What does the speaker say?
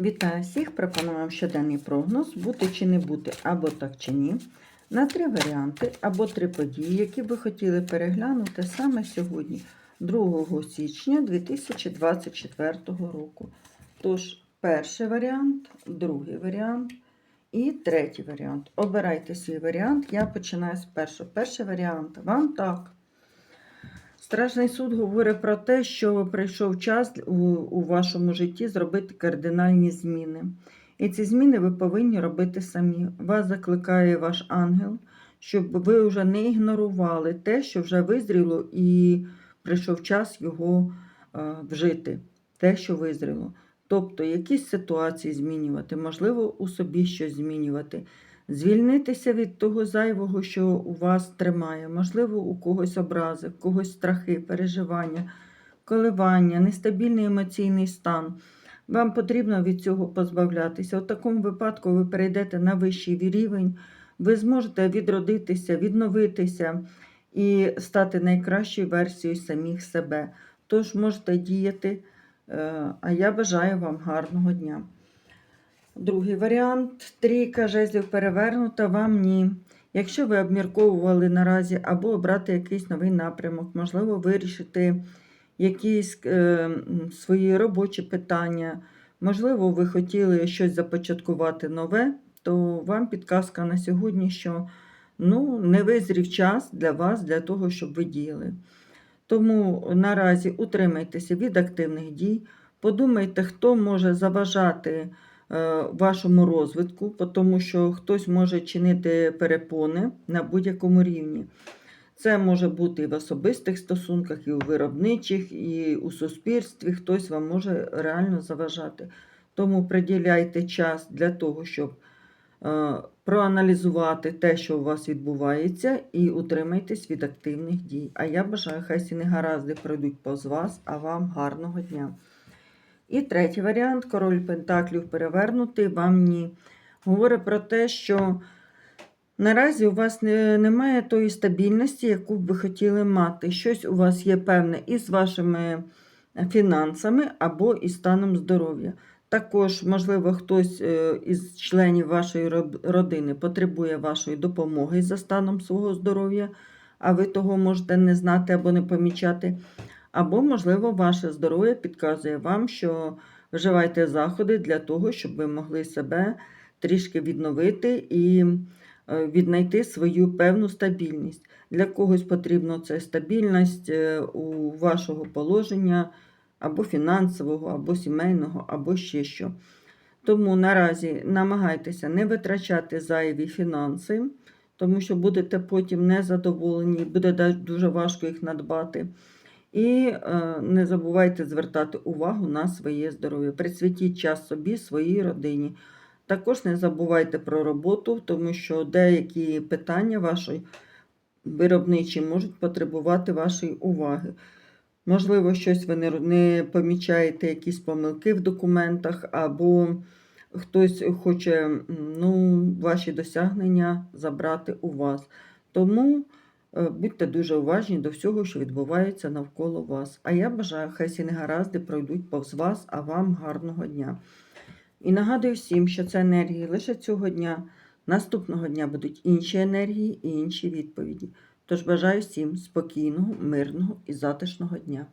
Вітаю всіх! Пропоную вам щоденний прогноз, бути чи не бути, або так чи ні, на три варіанти або три події, які ви хотіли переглянути саме сьогодні, 2 січня 2024 року. Тож, перший варіант, другий варіант і третій варіант. Обирайте свій варіант. Я починаю з першого. Перший варіант вам так. Страшний суд говорить про те, що прийшов час у, вашому житті зробити кардинальні зміни. І ці зміни ви повинні робити самі. Вас закликає ваш ангел, щоб ви вже не ігнорували те, що вже визріло, і прийшов час його е, вжити, те, що визріло. Тобто якісь ситуації змінювати, можливо, у собі щось змінювати. Звільнитися від того зайвого, що у вас тримає, можливо, у когось образи, когось страхи, переживання, коливання, нестабільний емоційний стан. Вам потрібно від цього позбавлятися. У такому випадку ви перейдете на вищий рівень, ви зможете відродитися, відновитися і стати найкращою версією самих себе. Тож можете діяти, е, а я бажаю вам гарного дня. Другий варіант трійка жезлів перевернута, вам ні. Якщо ви обмірковували наразі або обрати якийсь новий напрямок, можливо, вирішити якісь е, свої робочі питання, можливо, ви хотіли щось започаткувати нове, то вам підказка на сьогодні, що ну, не визрів час для вас, для того, щоб ви діяли. Тому наразі утримайтеся від активних дій, подумайте, хто може заважати вашому розвитку, тому що хтось може чинити перепони на будь-якому рівні. Це може бути і в особистих стосунках, і у виробничих, і у суспільстві. Хтось вам може реально заважати. Тому приділяйте час для того, щоб е, проаналізувати те, що у вас відбувається, і утримайтесь від активних дій. А я бажаю, хай всі негаразди пройдуть повз вас, а вам гарного дня. І третій варіант король Пентаклів перевернутий, вам ні. Говорить про те, що наразі у вас не, немає тої стабільності, яку б ви хотіли мати. Щось у вас є певне із вашими фінансами або із станом здоров'я. Також, можливо, хтось е, із членів вашої родини потребує вашої допомоги за станом свого здоров'я, а ви того можете не знати або не помічати. Або, можливо, ваше здоров'я підказує вам, що вживайте заходи для того, щоб ви могли себе трішки відновити і е, віднайти свою певну стабільність. Для когось потрібна це стабільність е, у вашого положення або фінансового, або сімейного, або ще що. Тому наразі намагайтеся не витрачати зайві фінанси, тому що будете потім незадоволені, буде дуже важко їх надбати. І е, не забувайте звертати увагу на своє здоров'я. Присвятіть час собі, своїй родині. Також не забувайте про роботу, тому що деякі питання вашої виробничі можуть потребувати вашої уваги. Можливо, щось ви не, помічаєте, якісь помилки в документах, або хтось хоче ну, ваші досягнення забрати у вас. Тому будьте дуже уважні до всього, що відбувається навколо вас. А я бажаю, хай всі негаразди пройдуть повз вас, а вам гарного дня. І нагадую всім, що це енергії лише цього дня. Наступного дня будуть інші енергії і інші відповіді. Тож бажаю всім спокійного, мирного і затишного дня.